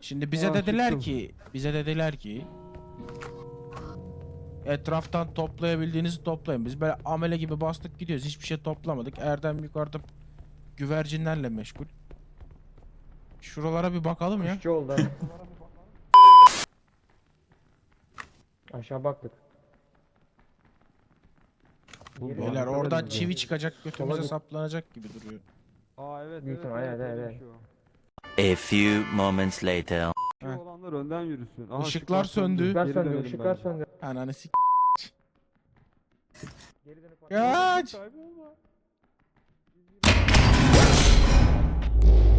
Şimdi bize Aa, dediler çıktım. ki, bize dediler ki etraftan toplayabildiğinizi toplayın. Biz böyle amele gibi bastık gidiyoruz. Hiçbir şey toplamadık. Erdem yukarıda güvercinlerle meşgul. Şuralara bir bakalım ya. Kuşçu oldu. Aşağı baktık. Geri Beyler oradan çivi çıkacak götümüze Sola git. saplanacak gibi duruyor. Aa evet Büyük evet. ihtimal, evet, öyle evet. A few moments later. Olanlar önden yürüsün. Aha, Işıklar söndü. Işıklar Geri söndü, dönelim ışıklar bence. söndü. Ananı sik. Geri dönüp Kaç. Kaybolma.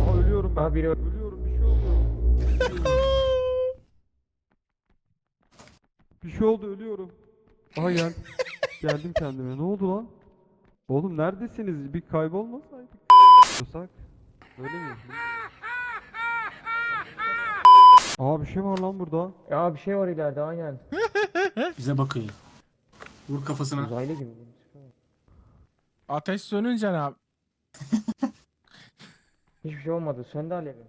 Aha ölüyorum ben. Aha biri Ölüyorum bir şey oldu. bir şey oldu ölüyorum. Aha gel. Geldim kendime. Ne oldu lan? Oğlum neredesiniz? Bir kaybolmasaydık. Öyle mi? Aa bir şey var lan burada. Ya bir şey var ileride aynen. Bize bakıyor. Vur kafasına. Uzaylı gibi. Ateş sönünce ne yap? Hiçbir şey olmadı. Söndü alevim.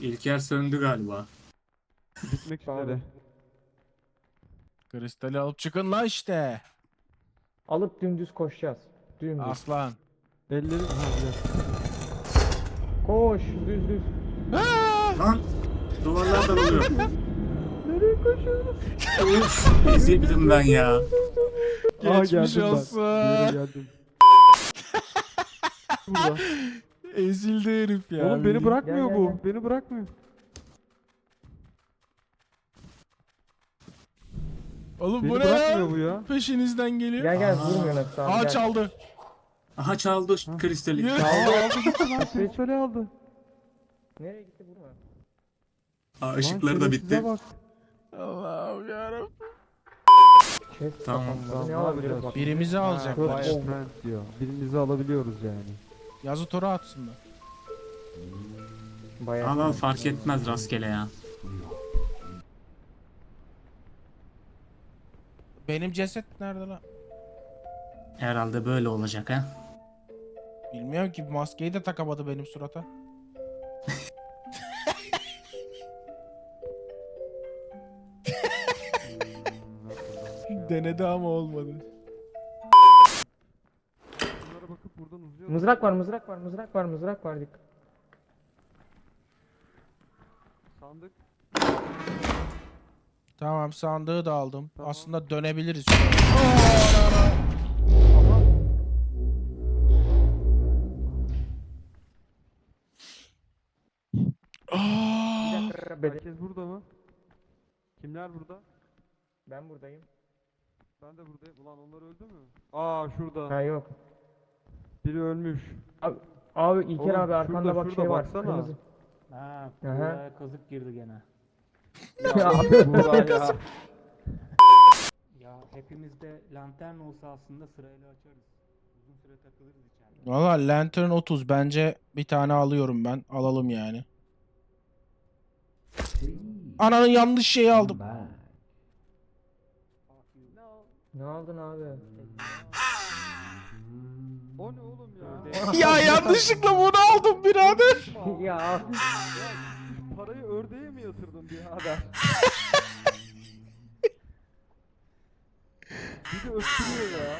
İlker söndü galiba. Bitmek üzere. Kristali alıp çıkın la işte. Alıp dümdüz koşacağız. Dümdüz. Aslan. Biraz. Koş düz düz. Lan duvarlardan oluyor. Nereye koşuyoruz? Uf ezildim ben ya. Aa, Geçmiş geldim ben. olsun. Geri geldim. Burada. Ezildi herif ya. Oğlum beni bırakmıyor Gel, bu. gel, Beni bırakmıyor. Oğlum Beni bu ne bırakmıyor ya? bu ya. Peşinizden geliyor. Gel gel vurmuyor nasıl abi Aa gel. çaldı. Aha çaldı kristali. Yürü. Aldı aldı gitti lan. Kristali aldı. Nereye gitti vurma. Aa, ışıkları da bitti. Bak. Allah'ım yarabbim. Chest Tamam, Ne alabiliriz bak. Birimizi alacak. Friend diyor. Birimizi alabiliyoruz yani. Yazı tora atsınlar. Bayağı. Al al fark etmez rastgele ya. Benim ceset nerede lan? Herhalde böyle olacak ha. Bilmiyorum ki maskeyi de takamadı benim surata. Denedi ama olmadı. Bunlara bakıp buradan uzuyoruz. Mızrak var mızrak var mızrak var mızrak var dikkat. Sandık. Tamam sandığı da aldım. Tamam. Aslında dönebiliriz. Bir dakika beni- Herkes burada mı? Kimler burada? ben buradayım. Ben de buradayım. Ulan onlar öldü mü? Aa şurada. Ha yok. Biri ölmüş. Abi, abi İlker Oğlum, abi arkanda şurada, bak şurada şey var. baksana. Kırmızı. Ha, Aha. buraya kazık girdi gene. Ya abi Burada ya. Ya hepimizde lantern olsa aslında sırayla açarız. Uzun süre takılırız içeride. Valla Lantern 30 bence bir tane alıyorum ben. Alalım yani. Ananın yanlış şeyi aldım. Ne aldın abi? O ne oğlum ya? ya yanlışlıkla bunu aldım birader. ya. Parayı ördeğe mi yatırdın birader? Bir de öptürüyor ya.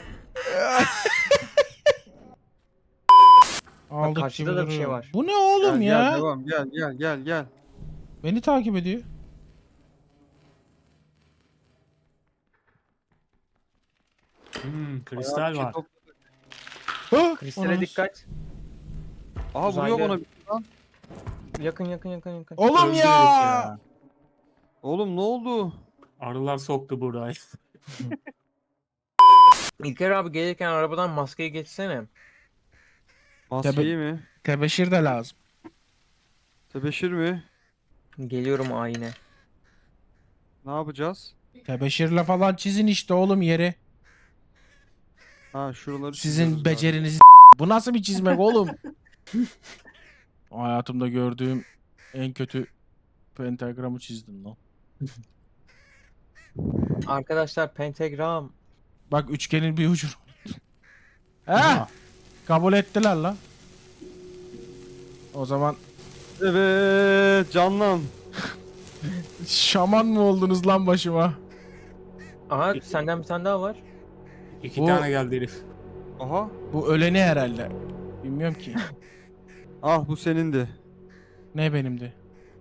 Aldık karşıda da bir şey var. Bu ne oğlum gel, ya? Gel devam gel gel gel gel. Beni takip ediyor. Hmm, kristal var. Ha, Kristale dikkat. Aha vuruyor Uzaylı. bana bir lan. Yakın yakın yakın yakın. Oğlum Öldü herif ya. Oğlum ne oldu? Arılar soktu burayı. İlker abi gelirken arabadan maskeyi geçsene. Maskeyi mi? Tebeşir de lazım. Tebeşir mi? Geliyorum ayine. Ne yapacağız? Tebeşirle falan çizin işte oğlum yeri. Ha şuraları Sizin çiziyoruz zaten. becerinizi Bu nasıl bir çizmek oğlum? Hayatımda gördüğüm en kötü pentagramı çizdim lan. Arkadaşlar pentagram. Bak üçgenin bir ucunu. He? Kabul ettiler lan. O zaman Evet canlan. Şaman mı oldunuz lan başıma? Aha senden bir tane daha var. İki Bu- tane geldi herif. Aha. Bu öleni herhalde. Bilmiyorum ki. Ah bu senindi. Ne benimdi?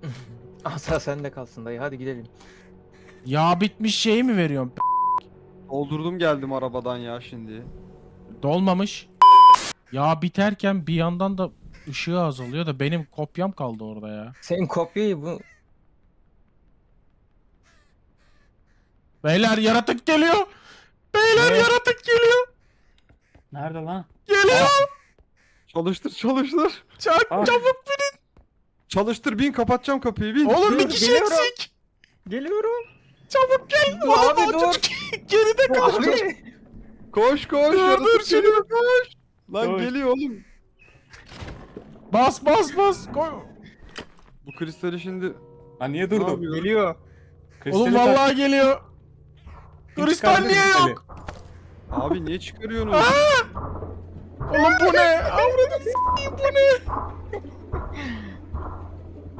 Asa sende kalsın dayı hadi gidelim. Yağ bitmiş şeyi mi veriyorum? Doldurdum geldim arabadan ya şimdi. Dolmamış. Yağ biterken bir yandan da ışığı azalıyor da benim kopyam kaldı orada ya. Senin kopyayı bu Beyler yaratık geliyor. Beyler Ne? yaratık geliyor. Nerede lan? Geliyor. Çalıştır çalıştır. Çak Ah. çabuk binin. Çalıştır bin kapatacağım kapıyı bin. Oğlum bir kişi geliyorum. eksik. geliyorum. Çabuk gel. Dur Oğlum abi, o dur. çocuk geride kaldı. Abi. Koş koş. Dur, yaratık dur, şunu- geliyor, koş. Lan Koş. geliyor oğlum. Bas bas bas. Koy. Bu kristali şimdi Lan niye ne durdun? yapıyor? Geliyor. Kristali Oğlum tak- vallahi geliyor. Kristal niye yok? Abi niye çıkarıyorsunuz? Oğlum bu ne? Avradım bu ne?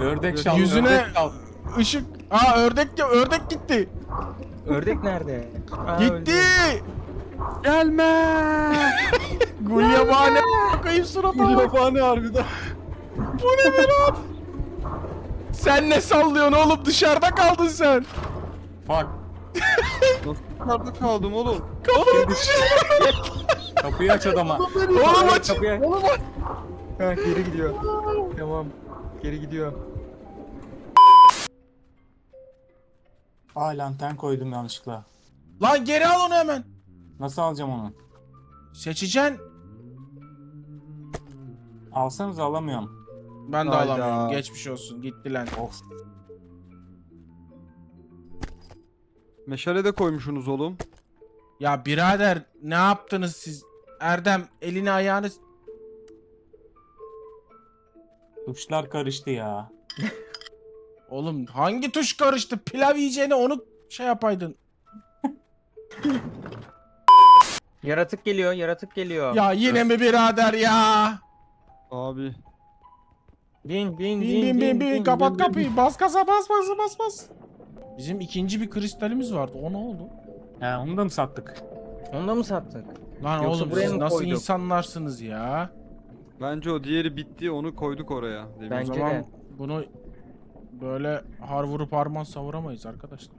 Ördek şal. Yüzüne- ördek şal. Işık. Aa ördek de ördek gitti. Ördek nerede? Aa, Gitti. öldü. Gelme. Gulyabani koyayım surata. bak. Yapanı harbiden. Bu ne be lan? Sen ne sallıyorsun oğlum? Dışarıda kaldın sen. Fuck. Yukarıda kaldım oğlum? Kapıyı. Kapıyı aç adama. Oğlum aç. Kapıya. Ha, geri gidiyor. Tamam. Geri gidiyor. Aa lantern koydum yanlışlıkla. Lan geri al onu hemen. Nasıl alacağım onu? Seçeceksin. Alsanız alamıyorum. Ben de Hayda. alamıyorum. Geçmiş olsun. Gitti lan. Of. Meşale de koymuşsunuz oğlum. Ya birader ne yaptınız siz? Erdem elini ayağını... Tuşlar karıştı ya. Oğlum hangi tuş karıştı? Pilav yiyeceğine onu şey yapaydın. Yaratık geliyor, yaratık geliyor. Ya yine mi birader ya? Abi. Bin, bin, Bin bin bin bin kapat kapıyı. Bas kasa bas bas bas bas. Bizim ikinci bir kristalimiz vardı. O ne oldu? He onu da mı sattık? Onu da mı sattık? Lan Yoksa oğlum buraya siz mı nasıl koyduk? insanlarsınız ya? Bence o diğeri bitti onu koyduk oraya. Demin. Bence o zaman de. bunu böyle har vurup harman savuramayız arkadaşlar.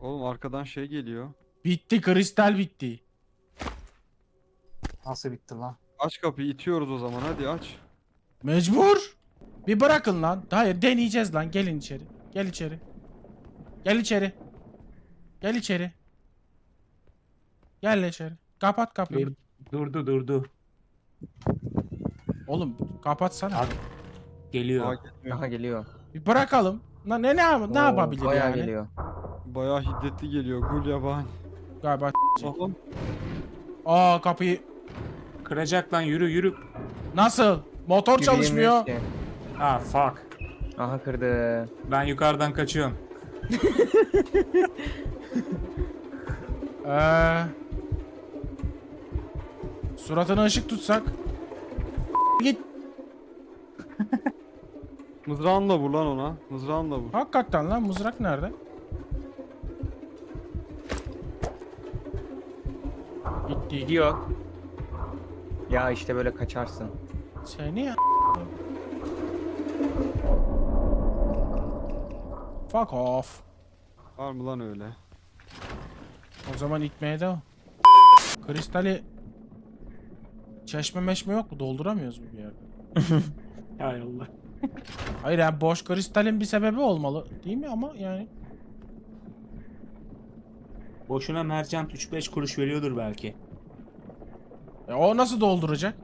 Oğlum arkadan şey geliyor. Bitti kristal bitti. Nasıl bitti lan? Aç kapıyı itiyoruz o zaman hadi aç. Mecbur. Bir bırakın lan. Hayır deneyeceğiz lan. Gelin içeri. Gel içeri. Gel içeri. Gel içeri. Gel içeri. Kapat kapıyı. Dur, durdu durdu. Oğlum kapatsana. Abi, Geliyor. Aha geliyor. Bir bırakalım. Lan ne ne, ne Oo, yapabilir bayağı yani? geliyor. Bayağı hiddetli geliyor gul yabani. Galiba. Oğlum Aa kapıyı Kıracak lan yürü yürü. nasıl? Motor çalışmıyor. Yürüyemiyor ki. Ah fuck. Aha kırdı. Ben yukarıdan kaçıyorum. Ee, suratına ışık tutsak. Git. mızrağınla vur lan ona. Mızrağınla vur. Hakikaten lan mızrak nerede? Gitti. Gidiyor. Ya işte böyle kaçarsın. Seni ya. Fuck off. Var mı lan öyle? O zaman itmeye devam. Kristali çeşme meşme yok mu? Dolduramıyoruz mu bir yerde? Hay Allah. Hayır yani boş kristalin bir sebebi olmalı değil mi ama yani. Boşuna mercant 3-5 kuruş veriyordur belki. E, o nasıl dolduracak?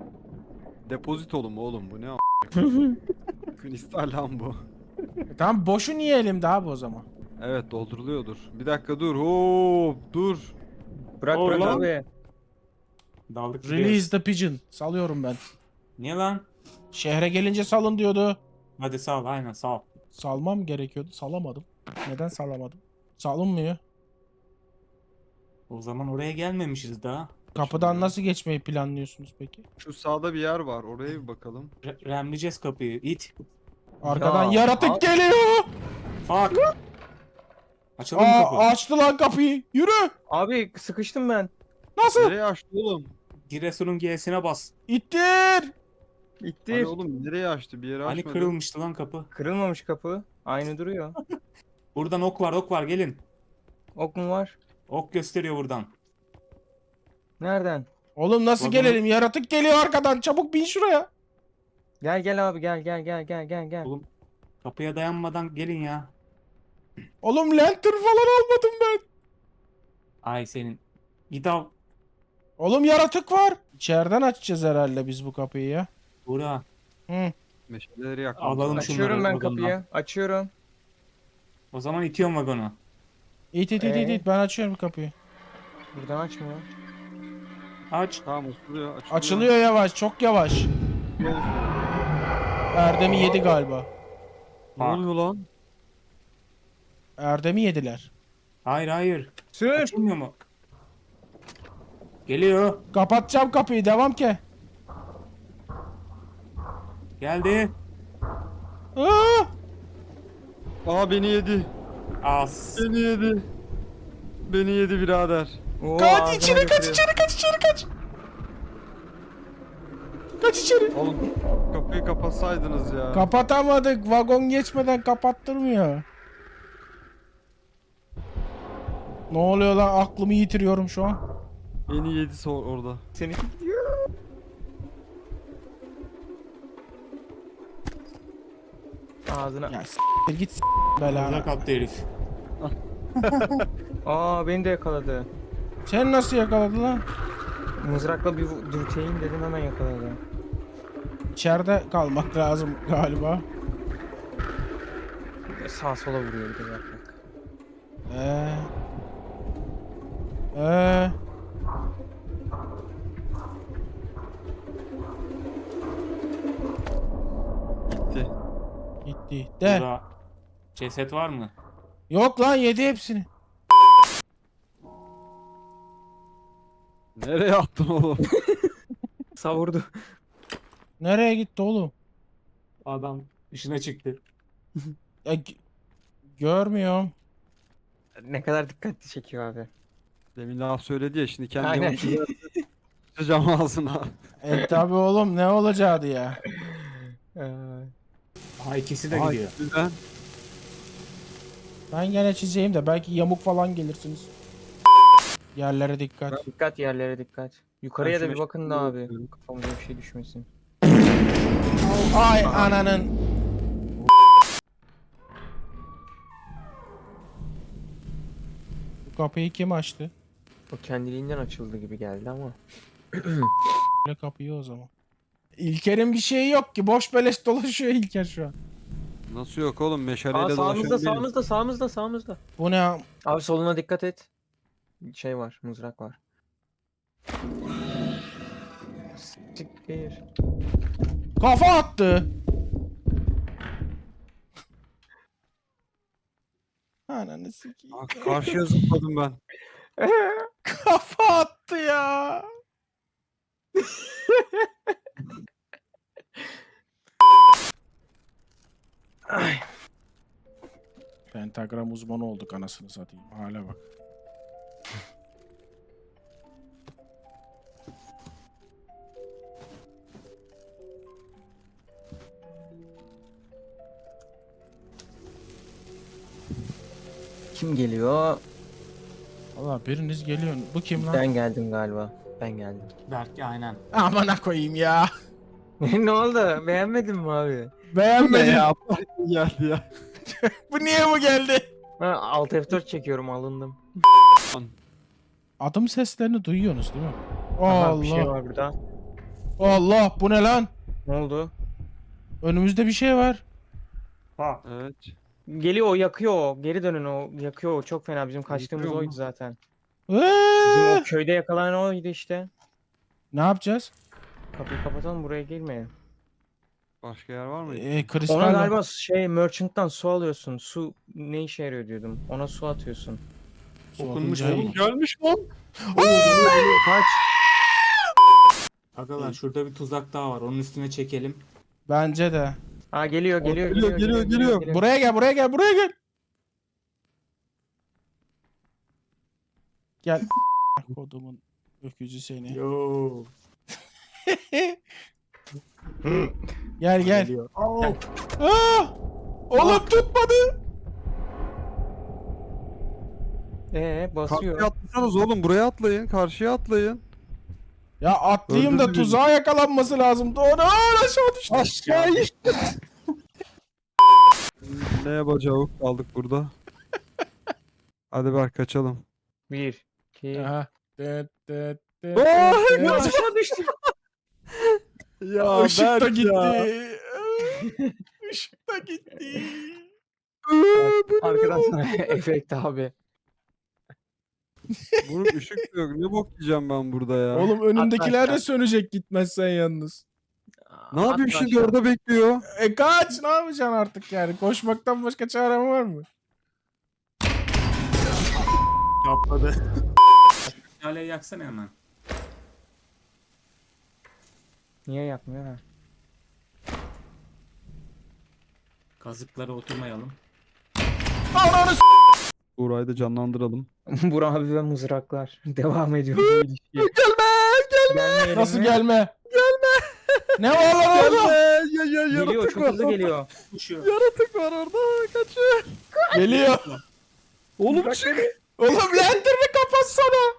Depozitolu mu oğlum bu ne a**? Kristal lan bu. E, tamam boşu niye elimde abi o zaman? Evet dolduruluyordur. Bir dakika dur. Hop dur. Bırak Oğlum bırak abi. Daldık gidiyoruz. Release the pigeon. Salıyorum ben. Niye lan? Şehre gelince salın diyordu. Hadi sağ ol aynen sağ ol. Salmam gerekiyordu. Salamadım. Neden salamadım? Salınmıyor. O zaman oraya gelmemişiz daha. Kapıdan nasıl geçmeyi planlıyorsunuz peki? Şu sağda bir yer var. Oraya bir bakalım. Re- remleyeceğiz kapıyı. İt. Arkadan Ya, yaratık abi- geliyor. Fuck. Açalım mı Aa, kapı? açtı lan kapıyı. Yürü. Abi sıkıştım ben. Nasıl? Nereye açtı oğlum? Giresun'un G'sine bas. İttir. İttir. Hani oğlum nereye açtı? Bir yere Hani açmadı. kırılmıştı lan kapı. Kırılmamış kapı. Aynı duruyor. Buradan ok var ok var gelin. Ok mu var? Ok gösteriyor buradan. Nereden? Oğlum nasıl Vagon- gelelim? Yaratık geliyor arkadan. Çabuk bin şuraya. Gel gel abi gel gel gel gel gel gel. Oğlum kapıya dayanmadan gelin ya. Oğlum lantern falan almadım ben. Ay senin. Git al. Oğlum yaratık var. İçeriden açacağız herhalde biz bu kapıyı ya. Bura. Hı. Meşaleleri yakmamız Alalım lazım. Açıyorum ben kapıyı. Açıyorum. O zaman itiyorum vagonu. İt it it it Ee? it. Ben açıyorum kapıyı. Buradan açmıyor. Aç. Tamam açılıyor. Açılıyor. Açılıyor yavaş. Çok yavaş. Erdem'i yedi galiba. Ne oluyor lan? Erdem'i yediler. Hayır hayır. Sür. Açılmıyor mu? Geliyor. Kapatacağım kapıyı. Devam ki. Geldi. Aa! Aa beni yedi. As. Beni yedi. Beni yedi birader. Oo, Kaç ağzına içeri kaç götürüyor. içeri kaç içeri kaç. Kaç içeri. Oğlum kapıyı kapatsaydınız ya. Kapatamadık. Vagon geçmeden kapattırmıyor. Ne oluyor lan? Aklımı yitiriyorum şu an. Beni yedi so- orada. Seni gidiyor. Ağzına. Ya s**tir git s**tir belanı. kaptı herif. Aa beni de yakaladı. Sen nasıl yakaladın lan? Mızrakla bir dürteyim dedim hemen yakaladı. İçeride kalmak lazım galiba. Sağ sola vuruyor bir de bak bak. Eee. Eee. Gitti. Gitti. De. Burada ceset var mı? Yok lan yedi hepsini. Nereye attın oğlum? Savurdu. Nereye gitti oğlum? Adam dışına çıktı. Ya, g- görmüyorum. Ne kadar dikkatli çekiyor abi. Demin laf söyledi ya şimdi kendi Aynen. yamuğunu Sıcam ağzına. E tabi oğlum ne olacaktı ya? Ee, Aha ikisi de Ay, gidiyor. güzel. Ben gene çizeyim de belki yamuk falan gelirsiniz. Yerlere dikkat. dikkat yerlere dikkat. Yukarıya Ben da bir bakın da abi. bakıyorum. Kafamıza bir şey düşmesin. Ay ananın. Bu kapıyı kim açtı? O kendiliğinden açıldı gibi geldi ama. Böyle kapıyı o zaman. İlker'in bir şeyi yok ki. Boş beleş dolaşıyor İlker şu an. Nasıl yok oğlum meşaleyle Aa dolaşan sağımızda sağımızda sağımızda sağımızda. Bu ne? Abi soluna dikkat et. Şey var mızrak var. Siktir. Kafa attı. Ananı sikeyim. Aa, karşıya zıpladım ben. Kafa attı ya. Pentagram uzmanı olduk anasını satayım. Hala bak. Kim geliyor? Valla biriniz geliyor. Bu kim lan? Ben geldim galiba. Ben geldim. Belki aynen. Amına koyayım ya. ne oldu? Beğenmedin mi abi? Beğenmedim. ya? geldi ya. Bu niye bu geldi? Ha, Alt F4 çekiyorum alındım. Adım seslerini duyuyorsunuz değil mi? Aha, bir şey Allah. var burada. Allah bu ne lan? Ne oldu? Önümüzde bir şey var. Ha. Evet. Geliyor o yakıyor o. Geri dönün o. Yakıyor o. Çok fena. Bizim kaçtığımız Yakıyor mu? oydu zaten. Eee! Bizim o köyde yakalanan oydu işte. Ne yapacağız? Kapıyı kapatalım buraya girmeyin. Başka yer var mı? Ee, kristal Ona var. galiba şey merchant'tan su alıyorsun. Su ne işe yarıyor diyordum. Ona su atıyorsun. Su Okunmuş atınca oğlum. Gelmiş lan. Kaç. Agalar şurada bir tuzak daha var. Onun üstüne çekelim. Bence de. Aa geliyor geliyor geliyor, geliyor, geliyor. Buraya gel buraya gel buraya gel. Gel. Kodumun öküzü seni. Yo. Gel gel. Geliyor. Ah! Oğlum tutmadı. Ee Karşıya basıyor. atlasanız oğlum buraya atlayın. Karşıya atlayın. Ya atlayayım da Öldürdü beni. tuzağa yakalanması lazım. Doğru Aa, aşağı düştü. Aşağı Ne yapacağız? Kaldık burada. Hadi Berk kaçalım. Bir, iki. Aha. Dıt dıt dıt Aa, dıt dıt. Aşağı düştü. Ya Işık da gitti. Işık da gitti. Arkadan sana efekt abi. Bunun ışık da yok. Ne bok yiyeceğim ben burada ya. Oğlum önündekiler de sönecek gitmezsen yalnız. ne yapayım şimdi orada bekliyor. E kaç ne yapacaksın artık yani? Koşmaktan başka çaren var mı? Kapladı. Şaleyi yaksana hemen. Niye yapmıyor ha? Kazıklara oturmayalım. Ananı s- Burayı da canlandıralım. Burak abi ve mızraklar. Devam ediyor bu ilişki. Gelme gelme. Nasıl gelme? Gelme. ne var lan orada? ya, ya, Geliyor çok hızlı geliyor. Uçuyor. Yaratık var orada. Kaçıyor. Geliyor. Oğlum Bırak çık. beni. Oğlum lendirimi kapatsana.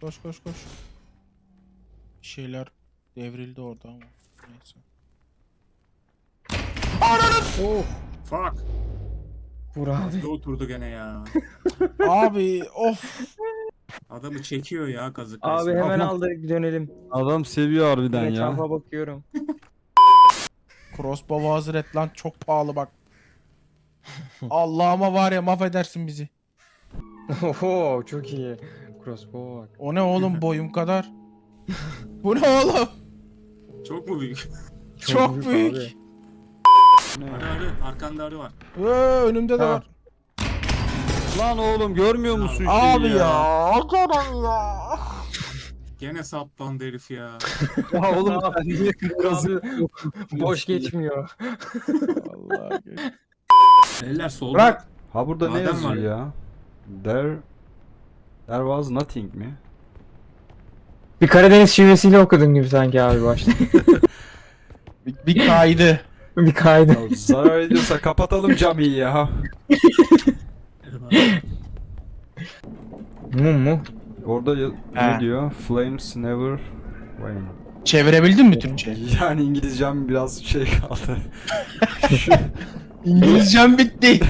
Koş koş koş. Bir şeyler devrildi orada ama. Neyse. Oh. Fuck. Burak abi. Oturdu gene ya. Abi of. Adamı çekiyor ya kazık. Abi resmen. hemen Abla. aldık dönelim. Adam seviyor harbiden ya. Etrafa bakıyorum. Crossbow hazır et lan çok pahalı bak. Allah'ıma var ya mahvedersin bizi. Oho çok iyi. Crossbow bak. O ne oğlum boyum kadar. Bu ne oğlum? Çok mu büyük? Çok, büyük. abi. Arı arı. Arkanda arı var. Ee, önümde de Tamam. var. Lan oğlum görmüyor musun şeyi Abi ya. Hakikaten ya. Gene saplandı herif ya. Ya oğlum sen niye kazık Abi, boş geçmiyor. Allah Eller solda. Bırak. Ha burada ne Madem yazıyor var. ya? There There was nothing mi? Bir Karadeniz şivesiyle okudun gibi sanki abi başta. Bir, bir kaydı. Bir kaydı. Ya zarar ediyorsa kapatalım camiyi ya. Mum mu? Orada ya- He. ne diyor? Flames never wane. Çevirebildin mi Türkçe? Yani İngilizcem biraz şey kaldı. İngilizcem bitti.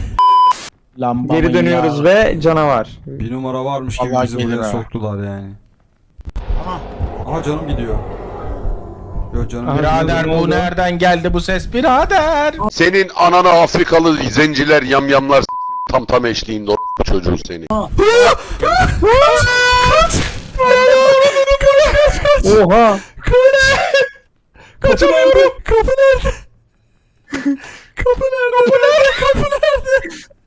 Lamba Geri dönüyoruz ve canavar. Bir numara varmış gibi Vallahi bizi gelir buraya ha. soktular yani. Aha. Aha canım gidiyor. Yo canım. Birader bu oldu? nereden geldi bu ses birader? Senin ananı Afrikalı zenciler yamyamlar s- tam tam eşliğinde o çocuğu seni. Oha! Kapı nerede? Kapı nerede? Kapı nerede? Kapı nerede?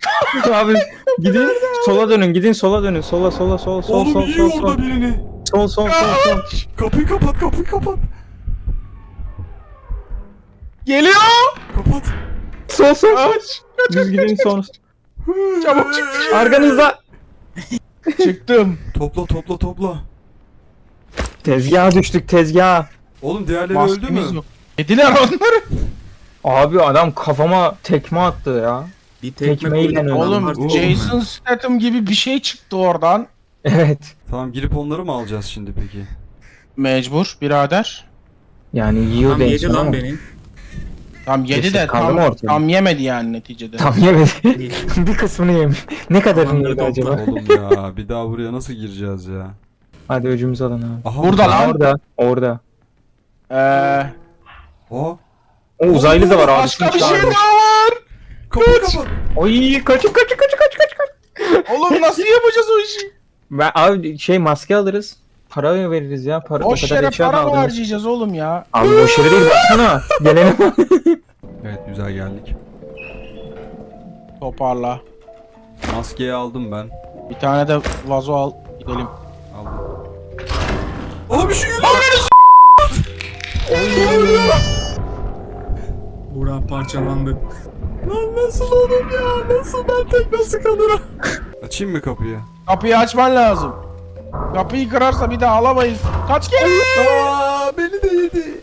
Kapı nerede? abi gidin sola dönün gidin sola dönün sola sola sol sol Oğlum sol iyi sol orada sol birini. sol sol sol sol Kapıyı kapat, kapıyı kapat. Geliyor. Kapat. sol sol Aç. düz gidin sol Çabuk çık. arkanızda Çıktım. Topla, topla, topla. tezgaha düştük tezgaha Oğlum diğerleri öldü mü? Yok. Yediler onları. abi adam kafama tekme attı ya Bir tekme Tekmeyle koyduk, öyle. Oğlum Jason Statham gibi bir şey çıktı oradan. evet Tamam girip onları mı alacağız şimdi peki? Mecbur birader. yani yiyor Tam yedi değişim lan ama beni. Tam yedi de kaldı tam, mı ortada? tam yemedi yani neticede. tam yemedi bir kısmını yemiş ne kadarını yedi acaba Oğlum ya bir daha buraya nasıl gireceğiz ya? hadi öcümüzü alın abi Aha Burada lan. orada orada Ee, O. o uzaylı da var abi başka bir şey daha var. Kapat. Oy kaçın kaçın kaçın kaç kaç kaç. Oğlum nasıl yapacağız o işi? Ben abi şey maske alırız. Para veririz ya. Para, Boş o yere para mı aldınız. harcayacağız oğlum ya? Abi boş yere değil baksana. Gelelim. Evet güzel geldik. Toparla. Maskeyi aldım ben. Bir tane de vazo al gidelim. Aldım. Aa bir şey geliyor. Burak parçalandı. Açayım mı kapıyı? Kapıyı açman lazım. Kapıyı kırarsa bir daha alamayız. Kaç kere? Aa beni de yedi.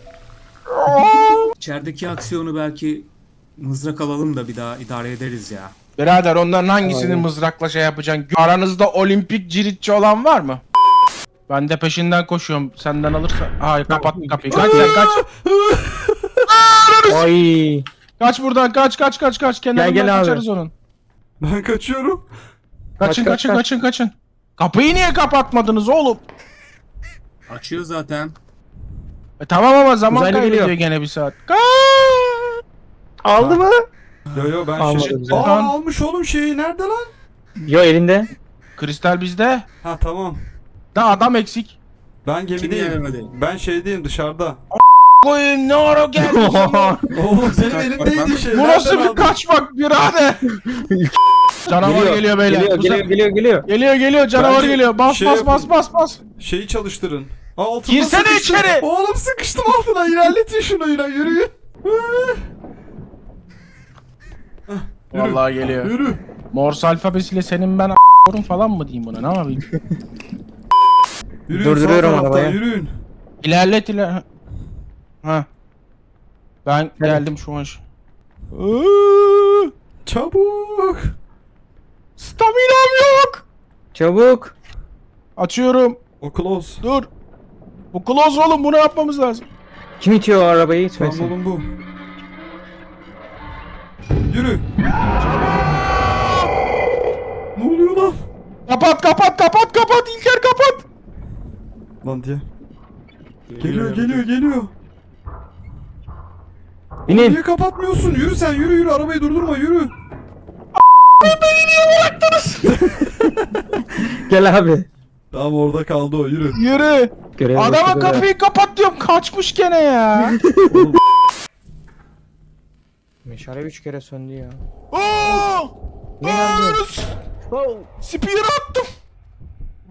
İçerideki aksiyonu belki mızrak alalım da bir daha idare ederiz ya. Birader onların hangisini mızrakla şey yapacaksın? Aranızda olimpik ciritçi olan var mı? Ben de peşinden koşuyorum. Senden alırsa... Hayır kapat kapıyı. Kaç sen kaç. Ay. Kaç buradan kaç kaç kaç kaç. Kenarından gel abi. kaçarız onun. Ben kaçıyorum. Kaçın kaç, kaçın kaç. kaçın kaçın. Kapıyı niye kapatmadınız oğlum? Açıyor zaten. E tamam ama zaman Uzaylı kaybediyor geliyor. gene bir saat. Aldı mı? Yo yo ben Almadı şey... bizi. Aa almış oğlum şeyi nerede lan? Yo elinde. Kristal bizde. Ha tamam. Da adam eksik. Ben Kimi gemideyim. yenemedi? Ben şeydeyim dışarıda. Koyun ne ara geldi? Oğlum senin elindeydi şey. Bu nasıl bir kaçmak birader? Canavar geliyor, beyler. Geliyor Bu geliyor sefer- geliyor geliyor. Geliyor geliyor canavar Bence geliyor. Bas şey bas yapın. bas bas bas. Şeyi çalıştırın. Aa, altına Girsene sıkıştım. içeri. Oğlum sıkıştım altına ilerletin şunu yine yürüyün. Yürü. Vallahi geliyor. Yürü. Morse alfabesiyle senin ben a**yorum falan mı diyeyim buna ne yapayım? Yürüyün Durduruyorum sağ taraftan, arabayı. Yürüyün. İlerlet iler. Ha. Ben geldim şu an. Iıı, Çabuk. Staminam yok. Çabuk. Açıyorum. O close. Dur. Bu close oğlum bunu yapmamız lazım. Kim itiyor o arabayı Tamam itmesin. oğlum bu. Yürü. Ne oluyor lan? Kapat kapat kapat kapat İlker kapat. Lan diye. Geliyor geliyor geliyor. İnin. Niye kapatmıyorsun? Yürü sen yürü yürü arabayı durdurma yürü. Gel abi. Tamam orada kaldı o yürü. Yürü. Görev Adama kapıyı kapat diyorum kaçmış gene ya. Meşale üç kere söndü ya. Oo! Ne? Aa, Spear attım.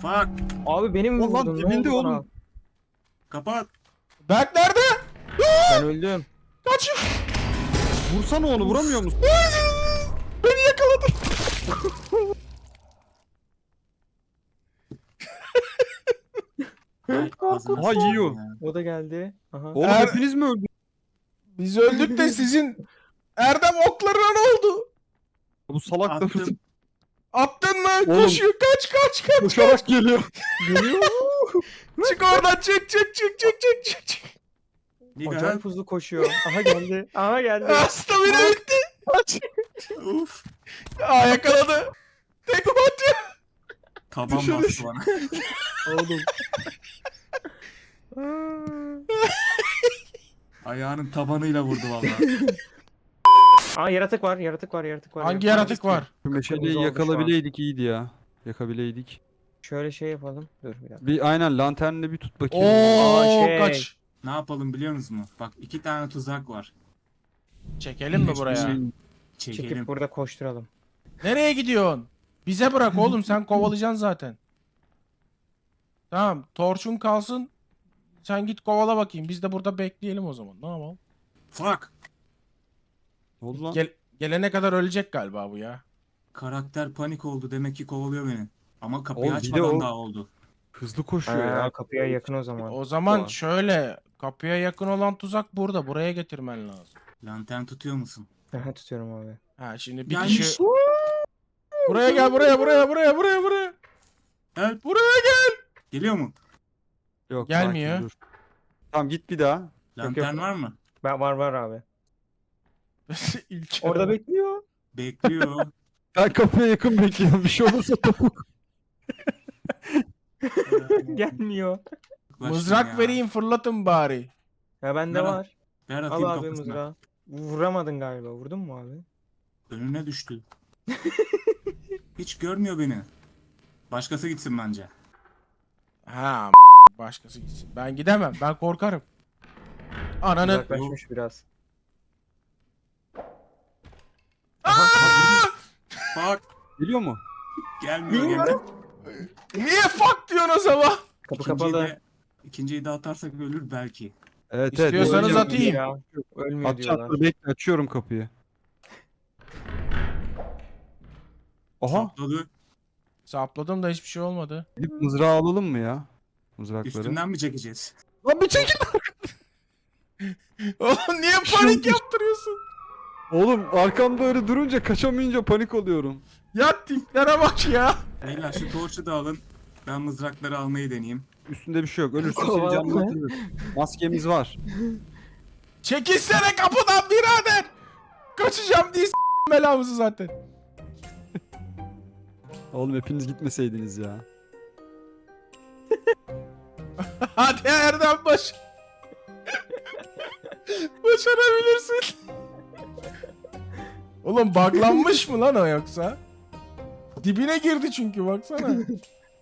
Fuck. Abi benim Ulan vurdun. ne dibinde oldu oğlum. Kapat. Berk nerede? Ben öldüm. Kaç. Vursana onu vuramıyor musun? Beni yakaladı. Ay, ağzına Aha, yiyor. O da geldi. Aha. Oğlum Er- hepiniz mi öldünüz? Biz öldük de sizin Erdem oklarına ne oldu? Bu salak da Attım. Attın mı? Oğlum. Koşuyor kaç kaç kaç. Koşarak geliyor. çık oradan çık çık çık çık çık çık. çık. Acayip hızlı koşuyor. Aha geldi. Aha geldi. Stamina bitti. Kaç. Uf. Aa yakaladı. Tekme atıyor. Taban Dışarı- bastı bana. Oğlum. Ayağının tabanıyla vurdu vallahi. Aa yaratık var, yaratık var, yaratık var. Hangi yaratık var? Şu Kırmızı meşaleyi oldu şu yakalabileydik iyiydi ya. Yakabileydik. Şöyle şey yapalım. Dur bir dakika. Bir aynen lanternle bir tut bakayım. Oo Aa, şey. kaç. Ne yapalım biliyor musunuz? Bak iki tane tuzak var. Çekelim mi buraya? Çekelim. Çekip burada koşturalım. Nereye gidiyorsun? Bize bırak oğlum sen kovalayacaksın zaten. Tamam torçun kalsın. Sen git kovala bakayım. Biz de burada bekleyelim o zaman. Ne yapalım? Fuck. Ne oldu lan? Gel gelene kadar ölecek galiba bu ya. Karakter panik oldu. Demek ki kovalıyor beni. Ama kapıyı Oğlum, bir de açmadan o- daha oldu. Hızlı koşuyor ya. Aa, kapıya yakın o zaman. O zaman şöyle kapıya yakın olan tuzak burada. Buraya getirmen lazım. Lantern tutuyor musun? Aha tutuyorum abi. Ha şimdi bir Gelmiş. kişi Buraya gel buraya buraya buraya buraya buraya. Help. Buraya gel. Geliyor mu? Yok, Gelmiyor. sakin dur. Tamam git bir daha. Lantern yok. var mı? Ben var var abi. İlk Orada bekliyor. Bekliyor. Ben kapıya yakın bekliyorum. Bir şey olursa topuk. Gelmiyor. Mızrak ya. vereyim fırlatın bari. Ya bende Ver al. var. Ver Al atayım abi kafasına. mızrağı. Vuramadın galiba. Vurdun mu abi? Önüne düştü. Hiç görmüyor beni. Başkası gitsin bence. Ha başkası gitsin. Ben gidemem. Ben korkarım. Ananın. Uzaklaşmış biraz. Fuck. Geliyor mu? Gelmiyor. Bilmiyorum. Niye fuck diyorsun o zaman? Kapı İkinciyi kapalı. İkinciyi de atarsak ölür belki. Evet İstiyorsanız öleceğim. atayım. Ya. Ölmüyor Atacağım diyorlar. bekle açıyorum kapıyı. Aha Sapladı. Sapladım da hiçbir şey olmadı. gidip mızrağı alalım mı ya? Mızrakları. Üstünden mi çekeceğiz? Lan bir çekil. Oğlum niye panik yaptırıyorsun? Oğlum arkamda öyle durunca kaçamayınca panik oluyorum. Ya tiplere bak ya. Beyler şu torçu da alın. Ben mızrakları almayı deneyeyim. Üstünde bir şey yok. Ölürsün seni götürür. Maskemiz var. Çekilsene kapıdan birader. Kaçacağım diye s**tim belamızı zaten. Oğlum hepiniz gitmeseydiniz ya. Hadi Erdem baş. Başarabilirsin. Oğlum buglanmış mı lan o yoksa? Dibine girdi çünkü baksana.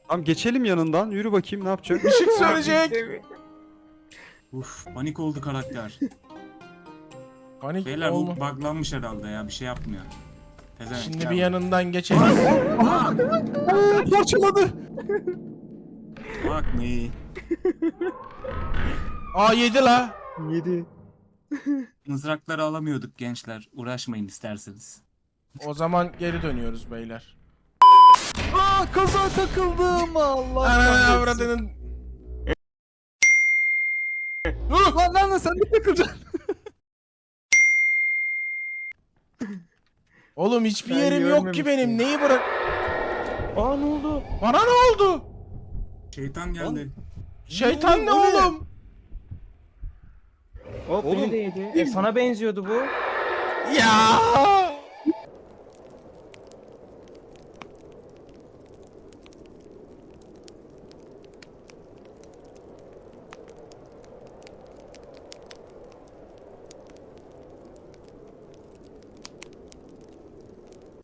Tamam geçelim yanından. Yürü bakayım ne yapacak? Işık söyleyecek. Uf panik oldu karakter. Panik Beyler bu olma. buglanmış herhalde ya bir şey yapmıyor. Pezevenk, Şimdi bir yanından geçelim. Parçaladı. Bak ne? Aa yedi la. Yedi. Mızrakları alamıyorduk gençler. Uğraşmayın isterseniz. O zaman geri dönüyoruz beyler. Aa kaza takıldım Allah. Ana kahretsin. avradının. Lan lan lan sen de takılacaksın. Oğlum hiçbir Ben yerim yok ki benim. Neyi bırak? Aa ne oldu? Bana ne oldu? Şeytan geldi. Şeytan ne oğlum? Hop Oğlum. beni de yedi. E sana benziyordu bu. Ya!